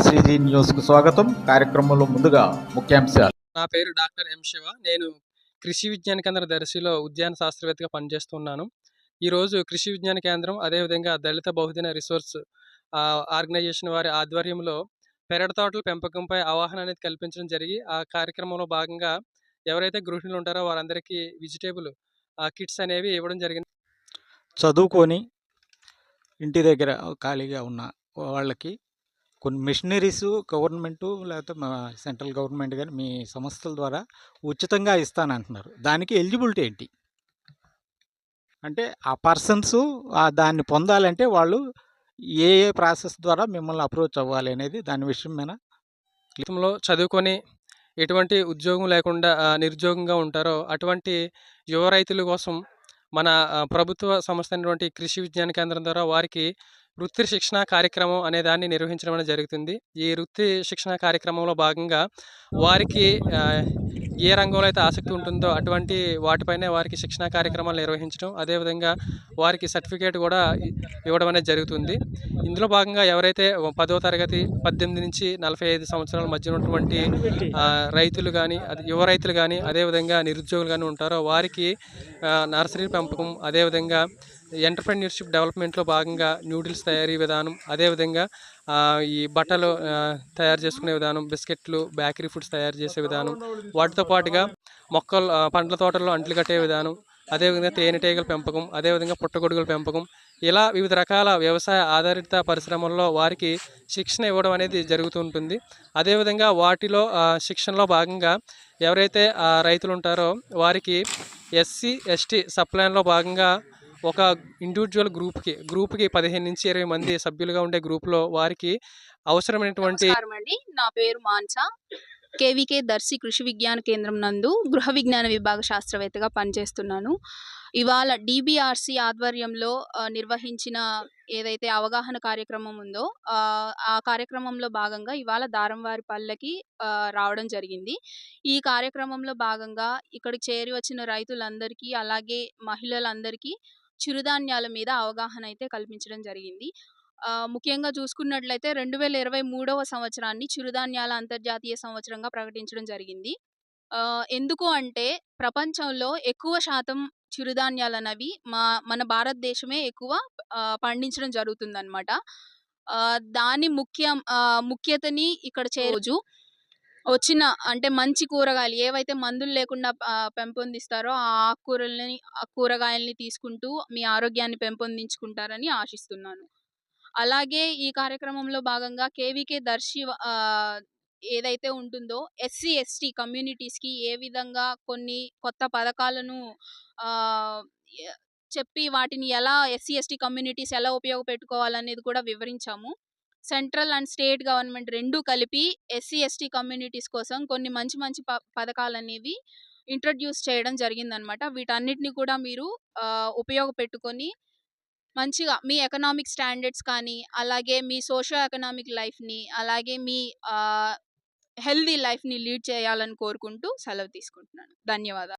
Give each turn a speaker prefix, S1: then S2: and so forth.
S1: RCG న్యూస్కు స్వాగతం. కార్యక్రమంలో ముందుగా ముఖ్యాంశాలు.
S2: నా పేరు డాక్టర్ ఎం శివ. నేను కృషి విజ్ఞాన కేంద్ర దర్శిలో ఉద్యాన శాస్త్రవేత్తగా పనిచేస్తున్నాను. ఈరోజు కృషి విజ్ఞాన కేంద్రం అదేవిధంగా దళిత బహుజన రిసోర్స్ ఆర్గనైజేషన్ వారి ఆధ్వర్యంలో పెరటి తోటల పెంపకంపై అవగాహన అనేది కల్పించడం జరిగి ఆ కార్యక్రమంలో భాగంగా ఎవరైతే గృహిణులు ఉంటారో వారందరికీ వెజిటేబుల్ కిట్స్ అనేవి ఇవ్వడం జరిగింది.
S1: చదువుకొని ఇంటి దగ్గర ఖాళీగా ఉన్న వాళ్ళకి కొన్ని మిషనరీస్ గవర్నమెంట్ లేకపోతే మా సెంట్రల్ గవర్నమెంట్ కానీ మీ సంస్థల ద్వారా ఉచితంగా ఇస్తానంటున్నారు. దానికి ఎలిజిబిలిటీ ఏంటి? అంటే ఆ పర్సన్స్ దాన్ని పొందాలంటే వాళ్ళు ఏ ఏ ప్రాసెస్ ద్వారా మిమ్మల్ని అప్రోచ్ అవ్వాలి అనేది దాని విషయం మీద
S2: జీవితంలో చదువుకొని ఎటువంటి ఉద్యోగం లేకుండా నిరుద్యోగంగా ఉంటారో అటువంటి యువ రైతుల కోసం మన ప్రభుత్వ సంస్థ అయినటువంటి కృషి విజ్ఞాన కేంద్రం ద్వారా వారికి వృత్తి శిక్షణ కార్యక్రమం అనే దాన్ని నిర్వహించడం అనేది జరుగుతుంది. ఈ వృత్తి శిక్షణ కార్యక్రమంలో భాగంగా వారికి ఏ రంగంలో అయితే ఆసక్తి ఉంటుందో అటువంటి వాటిపైనే వారికి శిక్షణ కార్యక్రమాలు నిర్వహించడం అదేవిధంగా వారికి సర్టిఫికేట్ కూడా ఇవ్వడం అనేది జరుగుతుంది. ఇందులో భాగంగా ఎవరైతే పదో తరగతి పద్దెనిమిది నుంచి నలభై ఐదు సంవత్సరాల మధ్య ఉన్నటువంటి రైతులు కానీ అది యువ రైతులు కానీ అదేవిధంగా నిరుద్యోగులు కానీ ఉంటారో వారికి నర్సరీ పెంపకం అదేవిధంగా ఎంటర్ప్రెన్యూర్షిప్ డెవలప్మెంట్లో భాగంగా న్యూడిల్స్ తయారీ విధానం అదేవిధంగా ఈ బట్టలు తయారు చేసుకునే విధానం బిస్కెట్లు బేకరీ ఫుడ్స్ తయారు చేసే విధానం వాటితో పాటుగా మొక్కలు పండ్ల తోటల్లో అంట్లు కట్టే విధానం అదేవిధంగా తేనెటీగల పెంపకం అదేవిధంగా పుట్టగొడుగుల పెంపకం ఇలా వివిధ రకాల వ్యవసాయ ఆధారిత పరిశ్రమల్లో వారికి శిక్షణ ఇవ్వడం అనేది జరుగుతుంటుంది అదేవిధంగా వాటిలో శిక్షణలో భాగంగా ఎవరైతే రైతులు ఉంటారో వారికి ఎస్సీ ఎస్టీ సప్లైన్లో భాగంగా ఒక ఇండివిజువల్ గ్రూప్కి గ్రూప్కి పదిహేను నుంచి ఇరవై మంది సభ్యులుగా ఉండే గ్రూప్లో వారికి అవసరమైనటువంటి
S3: అండి. నా పేరు మాన్సా. కేవీకే దర్శి కృషి విజ్ఞాన కేంద్రం నందు గృహ విజ్ఞాన విభాగ శాస్త్రవేత్తగా పనిచేస్తున్నాను. ఇవాళ డిబిఆర్సి ఆధ్వర్యంలో నిర్వహించిన ఏదైతే అవగాహన కార్యక్రమం ఉందో ఆ, కార్యక్రమంలో భాగంగా ఇవాళ దారంవారి పల్లెకి రావడం జరిగింది. ఈ కార్యక్రమంలో భాగంగా ఇక్కడికి చేరి వచ్చిన రైతులందరికీ అలాగే మహిళలందరికీ చిరుధాన్యాల మీద అవగాహన అయితే కల్పించడం జరిగింది. ముఖ్యంగా చూసుకున్నట్లయితే రెండు వేల ఇరవై మూడవ సంవత్సరాన్ని చిరుధాన్యాల అంతర్జాతీయ సంవత్సరంగా ప్రకటించడం జరిగింది. ఎందుకు అంటే ప్రపంచంలో ఎక్కువ శాతం చిరుధాన్యాలు అనేవి మా మన భారతదేశమే ఎక్కువ పండించడం జరుగుతుందన్నమాట. దాని ముఖ్యం ముఖ్యతని ఇక్కడ చేరోజు వచ్చిన అంటే మంచి కూరగాయలు ఏవైతే మందులు లేకుండా పెంపొందిస్తారో ఆ ఆకుకూరల్ని ఆ కూరగాయల్ని తీసుకుంటూ మీ ఆరోగ్యాన్ని పెంపొందించుకుంటారని ఆశిస్తున్నాను. అలాగే ఈ కార్యక్రమంలో భాగంగా కేవీకే దర్శి ఏదైతే ఉంటుందో ఎస్సీ ఎస్టీ కమ్యూనిటీస్కి ఏ విధంగా కొన్ని కొత్త పథకాలను చెప్పి వాటిని ఎలా ఎస్సీ ఎస్టీ కమ్యూనిటీస్ ఎలా ఉపయోగపెట్టుకోవాలనేది కూడా వివరించాము. సెంట్రల్ అండ్ స్టేట్ గవర్నమెంట్ రెండు కలిపి ఎస్సీ ఎస్టీ కమ్యూనిటీస్ కోసం కొన్ని మంచి మంచి ప పథకాలు అనేవి ఇంట్రడ్యూస్ చేయడం జరిగిందనమాట. వీటన్నిటిని కూడా మీరు ఉపయోగపెట్టుకొని మంచిగా మీ ఎకనామిక్ స్టాండర్డ్స్ కానీ అలాగే మీ సోషో ఎకనామిక్ లైఫ్ని అలాగే మీ హెల్దీ లైఫ్ని లీడ్ చేయాలని కోరుకుంటూ సెలవు తీసుకుంటున్నాను. ధన్యవాదాలు.